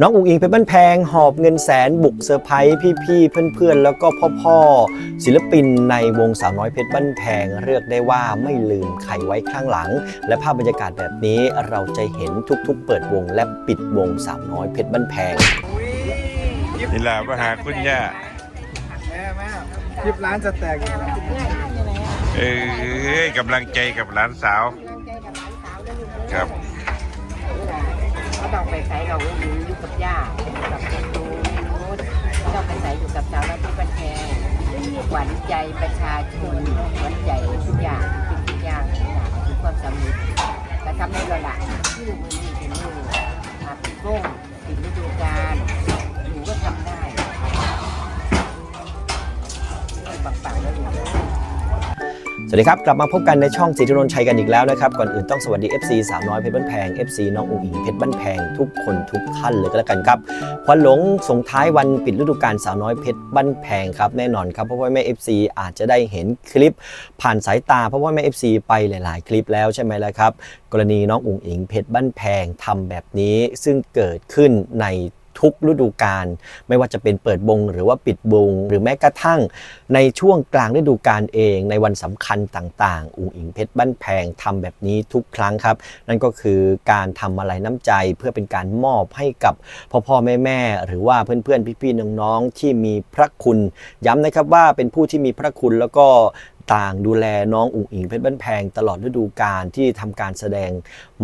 น้องอุ๋งอิงเป็นบ้านแพง หอบเงินแสนบุกเซอร์ไพรส์พี่ๆ เพื่อนๆ แล้วก็พ่อๆ ศิลปินในวงสาวน้อยเพชรบ้านแพงเรียกได้ว่าไม่ลืมใครไว้ข้างหลัง และภาพบรรยากาศแบบนี้เราจะเห็นทุกๆ เปิดวงและปิดวงสาวน้อยเพชรบ้านแพงนี่แหละมาหาคุณย่าแม่แม่คลิปร้านจะแตกอีกแล้วเอ้ยกำลังใจกับหลานสาว ครับ ก็ต้องไปใส่เราอยู่อยู่กับย่าอยู่กับคุณครูก็ต้องไปใส่อยู่กับสาวนาที่บันแพงหวานใจประชาชนหวานใจทุกอย่างทุกอย่างทุกอย่างคือความสำเร็จแต่ทำให้เราละที่อมือนี้เป็นมืออาปิดวงปิดฤดูกาลหนูก็ทำได้ปังๆแล้วอยู่ สวัสดีครับ กลับมาพบกันในช่องสีธนนชัยกันอีกแล้วนะครับ ก่อนอื่นต้องสวัสดี FC สาวน้อยเพชรบ้านแพง FC น้องอุ๋งอิงเพชรบ้านแพง ทุกคนทุกท่านเลยก็แล้วกันครับควันหลงส่งท้ายวันปิดฤดูกาลสาวน้อยเพชรบ้านแพงครับแน่นอนครับเพราะว่าแม่ FC อาจจะได้เห็นคลิปผ่านสายตาเพราะว่าแม่ FC ไปหลาย ๆ คลิปแล้วใช่ไหมล่ะครับกรณีน้องอุ๋งอิงเพชรบ้านแพงทำแบบนี้ซึ่งเกิดขึ้นใน ทุกฤดูกาลไม่ว่าจะเป็นเปิดวงหรือว่าปิดวงหรือแม้กระทั่ง ในช่วงกลางฤดูกาลเอง ในวันสำคัญต่างๆ อุ๋งอิงเพชรบ้านแพงทำแบบนี้ทุกครั้งครับ นั่นก็คือการทำอะไรน้ำใจเพื่อเป็นการมอบให้กับพ่อพ่อแม่แม่หรือว่าเพื่อนๆพี่ๆน้องๆที่มีพระคุณย้ำนะครับว่าเป็นผู้ที่มีพระคุณแล้วก็ ต่างดูแลน้องอุ๋งอิงเพชรบ้านแพงตลอดฤดูกาลที่ทำการแสดง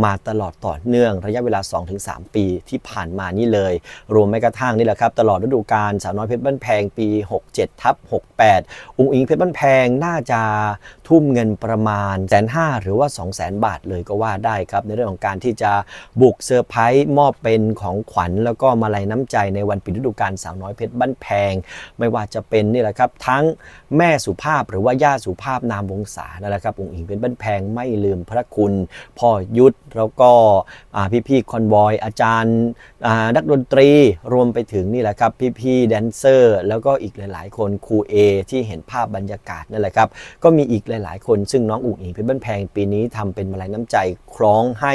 มาตลอดต่อเนื่องระยะเวลา 2-3 ปีที่ผ่านมานี่เลย รวมแม้กระทั่งนี่แหละครับ ตลอดฤดูกาลสาวน้อยเพชรบ้านแพงปี 67ทับ68 อุ๋งอิงเพชรบ้านแพงน่าจะทุ่มเงินประมาณแสนห้าหรือว่า 2 0 0แสนบาทเลยก็ว่าได้ครับ ในเรื่องของการที่จะบุกเซอร์ไพรส์มอบเป็นของขวัญ แล้วก็มาลัยน้ำใจในวันปิดฤดูกาลสาวน้อยเพชรบ้านแพง ไม่ว่าจะเป็นนี่แหละครับทั้งแม่สุภาพหรือว่าย่าสุภาพนามวงศานั่นแหละครับอุ๋งอิงเป็นบ้านแพงไม่ลืมพระคุณ พ่อยุทธแล้วก็อ่พี่ๆคอนบอย อาจารย์นักดนตรีรวมไปถึงนี่แหละครับ พี่ๆแดนเซอร์ แล้วก็อีกหลาย ๆ คนครูเอที่เห็นภาพบรรยากาศนั่นแหละครับ ก็มีอีกหลาย ๆ คนซึ่งน้องอุ๋งอิงเพชรบ้านแพงปีนี้ทำเป็นมาลัยน้ำใจคล้องให้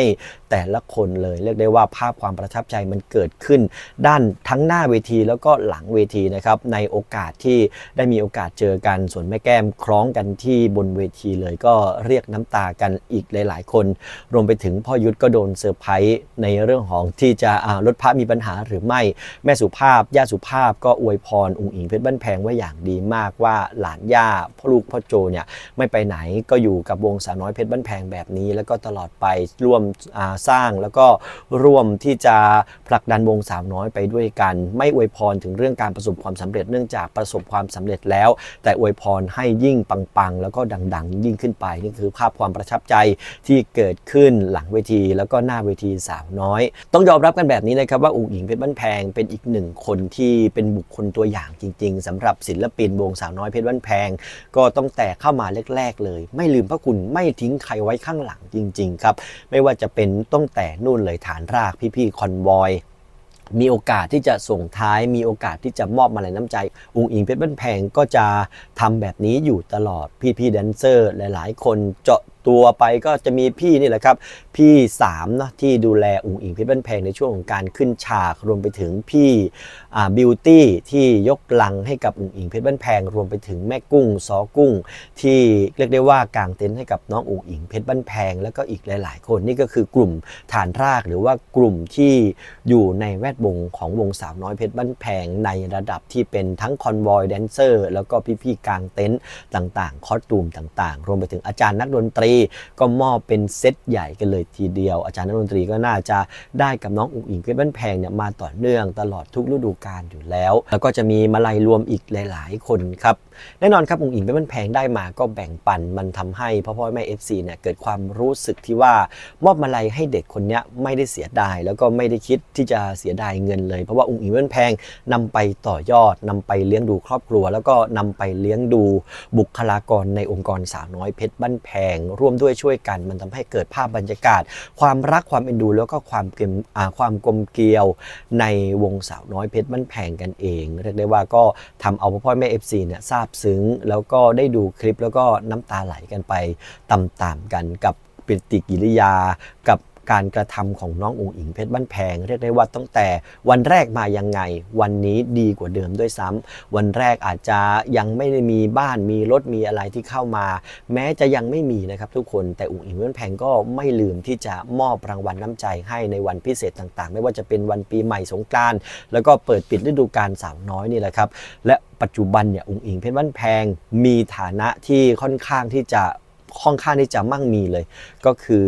แต่ละคนเลยเรียกได้ว่าภาพความประทับใจมันเกิดขึ้น ด้านทั้งหน้าเวทีแล้วก็หลังเวทีนะครับในโอกาสที่ได้มีโอกาสเจอกันส่วนแม่แก้มคล้องกันที่บนเวทีเลยก็เรียกน้ำตากันอีกหลาย ๆ คน รวมไปถึงพ่อยุทธก็โดนเซอร์ไพรส์ในเรื่องของที่จะรถพระมีปัญหาหรือไม่แม่สุภาพย่าสุภาพก็อวยพรองค์อิงเพชรบ้านแพงไว้อย่างดีมากว่าหลานย่าพ่อลูกพ่อโจเนี่ยไม่ไปไหนก็อยู่กับวงสาวน้อยเพชรบ้านแพงแบบนี้ แล้วก็ตลอดไปร่วมสร้างแล้วก็ร่วมที่จะผลักดันวงสาวน้อยไปด้วยกัน ไม่อวยพรถึงเรื่องการประสบความสำเร็จเนื่องจากประสบความสำเร็จแล้ว แต่อวยพรให้ยิ่งปังๆแล้วก็ดัง ๆ ยิ่งขึ้นไปนี่คือภาพความประทับใจที่เกิดขึ้นหลังเวที แล้วก็หน้าเวทีสาวน้อย ต้องยอมรับกันแบบนี้นะครับว่าอุ๋งอิงเพชรบ้านแพงเป็นอีกหนึ่งคนที่เป็นบุคคลตัวอย่างจริง ๆสำหรับศิลปินวงสาวน้อยเพชรบ้านแพง ก็ต้องแต่เข้ามาแรก ๆ เลย ไม่ลืมพระคุณไม่ทิ้งใครไว้ข้างหลังจริง ๆ ครับ ไม่ว่าจะเป็นต้องแต่นู่นเลยฐานรากพี่ๆคอนบอย มีโอกาสที่จะส่งท้าย มีโอกาสที่จะมอบมาลัยน้ำใจอุงอิงเพชรบ้านแพงก็จะทำแบบนี้อยู่ตลอดพี่ๆแดนเซอร์ หลายๆ คนเจาะ ตัวไปก็จะมีพี่นี่แหละครับ พี่3เนาะที่ดูแลอุงอิงเพชรบ้านแพงในช่วงของการขึ้นฉากรวมไปถึงพี่บิวตี้ที่ยกลังให้กับอุงอิงเพชรบ้านแพง รวมไปถึงแม่กุ้งซอกุ้ง ที่เรียกได้ว่ากางเต็นท์ให้กับน้องอุงอิงเพชรบ้านแพง แล้วก็อีกหลาย ๆ คนนี่ก็คือกลุ่มฐานรากหรือว่ากลุ่มที่อยู่ในแวดวงของวงสาวน้อยเพชรบ้านแพงในระดับที่เป็นทั้งคอนบอยแดนเซอร์แล้วก็พี่ๆกางเต็นท์ต่างๆ คอสตูมต่างๆ รวมไปถึงอาจารย์นักดนตรีก็มอบเป็นเซตใหญ่กันเลยทีเดียว อาจารย์นักดนตรีก็น่าจะได้กับน้องอุ๋งอิงเพชรบ้านแพงเนี่ยมาต่อเนื่องตลอดทุกฤดูกาลอยู่แล้ว แล้วก็จะมีมาลัยรวมอีกหลาย ๆ คนครับแน่นอนครับอุ๋งอิงเพชรบ้านแพงได้มาก็แบ่งปันมันทำให้พ่อพ่อแม่ FC เนี่ยเกิดความรู้สึกที่ว่ามอบมาลัยให้เด็กคนนี้ไม่ได้เสียดายแล้วก็ไม่ได้คิดที่จะเสียดายเงินเลย เพราะว่าอุ๋งอิงเพชรบ้านแพงนำไปต่อยอดนำไปเลี้ยงดูครอบครัว แล้วก็นำไปเลี้ยงดูบุคลากรในองค์กรสาวน้อยเพชรบ้านแพงร่ววมด้วยช่วยกัน มันทำให้เกิดภาพบรรยากาศ ความรักความเอ็นดู แล้วก็ความเกมความกลมเกลียวในวงสาวน้อยเพชรบ้านแพงกันเอง เรียกได้ว่าก็ทำเอาพ่อพ่อแม่ FC เนี่ยซาบซึ้ง แล้วก็ได้ดูคลิปแล้วก็น้ำตาไหลกันไปตามๆกันกับปฏิกิริยากับ การกระทำของน้องอุ๋งอิงเพชรบ้านแพง เรียกได้ว่าตั้งแต่วันแรกมายังไง วันนี้ดีกว่าเดิมด้วยซ้ำวันแรกอาจจะยังไม่ได้มีบ้านมีรถมีอะไรที่เข้ามา แม้จะยังไม่มีนะครับทุกคนแต่อุ๋งอิงเพชรบ้านแพงก็ไม่ลืมที่จะมอบรางวัลน้ำใจให้ในวันพิเศษต่างๆ ไม่ว่าจะเป็นวันปีใหม่สงกรานต์แล้วก็เปิดปิดฤดูกาลสาวน้อยนี่แหละครับและปัจจุบันเนี่ยอุ๋งอิงเพชรบ้านแพงมีฐานะที่ค่อนข้างที่จะ ค่อนข้างที่จะมั่งมีเลย ก็คือ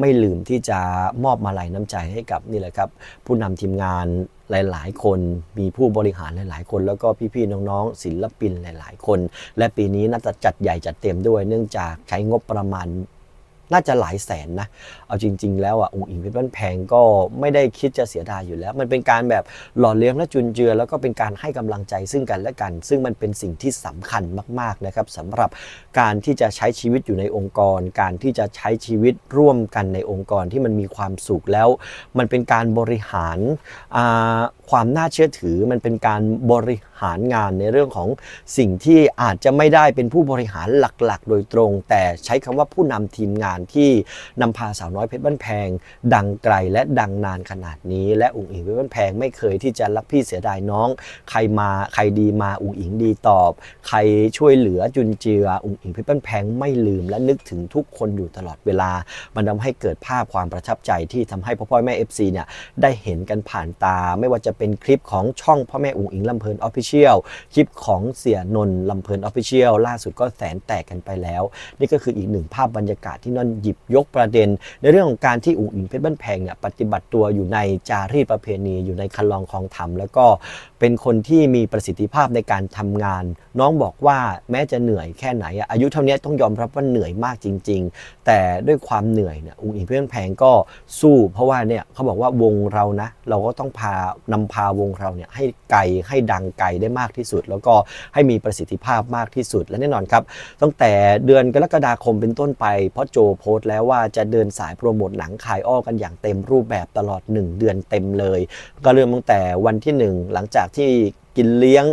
ไม่ลืมที่จะมอบมาลัยน้ำใจให้กับนี่แหละครับ ผู้นำทีมงานหลาย ๆ คนมีผู้บริหารหลาย ๆ คน แล้วก็พี่ ๆ น้อง ๆ ศิลปินหลาย ๆ คน และปีนี้น่าจะจัดใหญ่จัดเต็มด้วย เนื่องจากใช้งบประมาณ น่าจะหลายแสนนะ เอาจริง ๆ แล้วอะองค์อิงเพชรบ้านแพงก็ไม่ได้คิดจะเสียดายอยู่แล้ว มันเป็นการแบบหล่อเลี้ยงและจุนเจือ แล้วก็เป็นการให้กำลังใจซึ่งกันและกัน ซึ่งมันเป็นสิ่งที่สำคัญมากๆนะครับสำหรับการที่จะใช้ชีวิตอยู่ในองค์กร การที่จะใช้ชีวิตร่วมกันในองค์กรที่มันมีความสุขแล้ว มันเป็นการบริหารอ่า ความน่าเชื่อถือมันเป็นการบริหารงานในเรื่องของสิ่งที่อาจจะไม่ได้เป็นผู้บริหารหลักๆ โดยตรง แต่ใช้คำว่าผู้นำทีมงานที่นำพาสาวน้อยเพชรบ้านแพง ดังไกลและดังนานขนาดนี้ และอุ๋งอิงเพชรบ้านแพงไม่เคยที่จะรักพี่เสียดายน้อง ใครมาใครดีมาอุ๋งอิงดีตอบ ใครช่วยเหลือจุนเจืออุ๋งอิงเพชรบ้านแพงไม่ลืมและนึกถึงทุกคนอยู่ตลอดเวลา มันทำให้เกิดภาพความประทับใจที่ทำให้พ่อพ่อแม่ FC เนี่ยได้เห็นกันผ่านตาไม่ว่าจะเป็นคลิปของช่องพ่อแม่อุ๋งอิงลำเพลินออฟฟิเชียลคลิปของเสียนนลำเพลินออฟฟิเชียลล่าสุดก็แสนแตกกันไปแล้ว นี่ก็คืออีกหนึ่งภาพบรรยากาศที่นนหยิบยกประเด็น ในเรื่องของการที่อุ๋งอิงเพชรบ้านแพงเนี่ยปฏิบัติตัวอยู่ในจารีตประเพณี อยู่ในคันลองคลองธรรม แล้วก็เป็นคนที่มีประสิทธิภาพในการทำงาน น้องบอกว่าแม้จะเหนื่อยแค่ไหนอายุเท่านี้ต้องยอมรับว่าเหนื่อยมากจริง ๆ แต่ด้วยความเหนื่อยเนี่ยอุ๋งอิงเพชรบ้านแพงก็สู้ เพราะว่าเนี่ยเขาบอกว่าวงเรานะ เราก็ต้องพานำพาวงเราเนี่ยให้ไกลให้ดังไกลได้มากที่สุด แล้วก็ให้มีประสิทธิภาพมากที่สุดและแน่นอนครับ ตั้งแต่เดือนกรกฎาคมเป็นต้นไปเพราะโจโพสต์แล้วว่าจะเดินสายโปรโมทหนังขายอ้อกันอย่างเต็มรูปแบบตลอด 1 เดือนเต็มเลย ก็เริ่มตั้งแต่วันที่ 1 หลังจากที่ กินเลี้ยง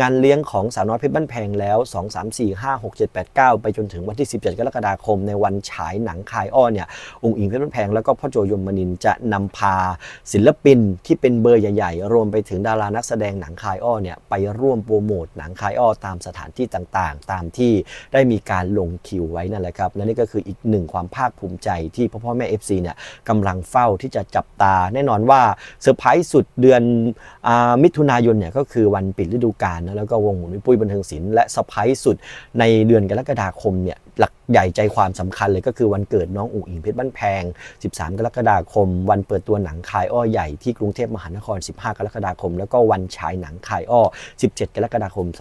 งานเลี้ยงของสาวน้อยเพชรบ้านแพงแล้ว 2 3 4 5 6 7 8 9 ไปจนถึงวันที่ 17 กรกฎาคม ในวันฉายหนังคายอ้อเนี่ยองค์อิงเพชรบ้านแพงแล้วก็พ่อโจยมนินจะนำพาศิลปินที่เป็นเบอร์ใหญ่ ๆ รวมไปถึงดารานักแสดงหนังคายอ้อเนี่ยไปร่วมโปรโมทหนังคายอ้อตามสถานที่ต่างๆ ตามที่ได้มีการลงคิวไว้นั่นแหละครับและนี่ก็คืออีกหนึ่งความภาคภูมิใจที่พ่อพ่อแม่ FC เนี่ยกำลังเฝ้าที่จะจับตา แน่นอนว่าเซอร์ไพรส์สุดเดือนอมิถุนายนเนี่ยก็คือวันปิดฤดูกาลนะแล้วก็วงหมุนวิปุ้ยบันเทิงศิลป์และเซอร์ไพรส์สุดในเดือนกรกฎาคมเนี่ย หลักใหญ่ใจความสำคัญเลยก็คือวันเกิดน้องอุ๋งอิงเพชรบ้านแพง 13 กรกฎาคม วันเปิดตัวหนังคายอ้อใหญ่ที่กรุงเทพมหานคร 15 กรกฎาคม แล้วก็วันฉายหนังคายอ้อ 17 กรกฎาคม 2568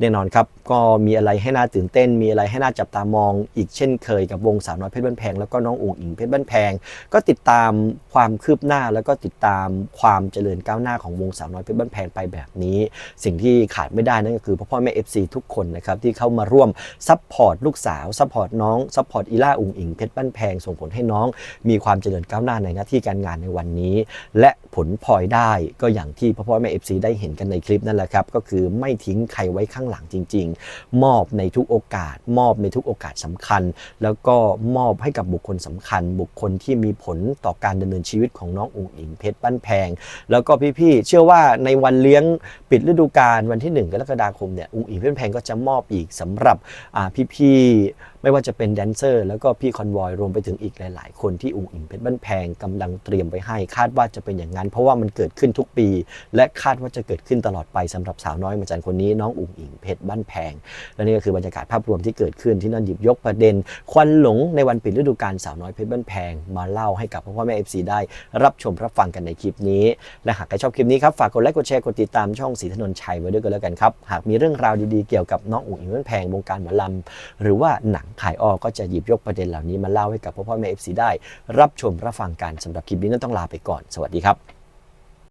แน่นอนครับก็มีอะไรให้น่าตื่นเต้น มีอะไรให้น่าจับตามองอีกเช่นเคยกับวงสาวน้อยเพชรบ้านแพงแล้วก็น้องอุ๋งอิงเพชรบ้านแพง ก็ติดตามความคืบหน้าแล้วก็ติดตามความเจริญก้าวหน้าของวงสาวน้อยเพชรบ้านแพงไปแบบนี้ สิ่งที่ขาดไม่ได้นั่นก็คือพ่อพ่อแม่ FC ทุกคนนะครับที่เข้ามาร่วมซัพพอร์ตลูกสาวซัพพอร์ตน้องซัพพอร์ตอีล่าอุ๋งอิงเพชรบ้านแพงส่งผลให้น้อง มีความเจริญก้าวหน้าในหน้าที่การงานในวันนี้ และผลพลอยได้ก็อย่างที่พ่อพ่อแม่ FC ได้เห็นกันในคลิปนั่นแหละครับ ก็คือไม่ทิ้งใครไว้ข้างหลังจริง ๆ มอบในทุกโอกาส มอบในทุกโอกาสสำคัญ แล้วก็มอบให้กับบุคคลสำคัญ บุคคลที่มีผลต่อการดำเนินชีวิตของน้องอุ๋งอิงเพชรบ้านแพง แล้วก็พี่ๆเชื่อว่าในวันเลี้ยงปิดฤดูกาลวันที่ 1 กรกฎาคมเนี่ยอุ๋งอิงเพชรบ้านแพงก็จะมอบอีกสำหรับกับพี่ๆ ไม่ว่าจะเป็นแดนเซอร์ แล้วก็พี่คอนวอยรวมไปถึงอีกหลาย ๆ คนที่อุ๋งอิงเพชรบ้านแพงกำลังเตรียมไว้ให้ คาดว่าจะเป็นอย่างนั้น เพราะว่ามันเกิดขึ้นทุกปี และคาดว่าจะเกิดขึ้นตลอดไปสำหรับสาวน้อยมาจันคนนี้น้องอุ๋งอิงเพชรบ้านแพง และนี่ก็คือบรรยากาศภาพรวมที่เกิดขึ้นที่นั่นหยิบยกประเด็น ควันหลงในวันปิดฤดูกาลสาวน้อยเพชรบ้านแพงมาเล่าให้กับพ่อพ่อแม่ FC ได้รับชมรับฟังกันในคลิปนี้ และหากใครชอบคลิปนี้ครับฝากกดไลค์กดแชร์กดติดตามช่องสีถนนชัยไว้ด้วยกันแล้วกันครับหากมีเรื่องราวดีๆเกี่ยวกับน้องอุ๋งอิงเพชรแพงวงการหมอลำหรือว่าหนังขายออกก็จะหยิบยกประเด็นเหล่านี้มาเล่าให้กับพ่อพ่อแม่เอฟซีได้ รับชมรับฟังกันสำหรับคลิปนี้นั้นต้องลาไปก่อน สวัสดีครับ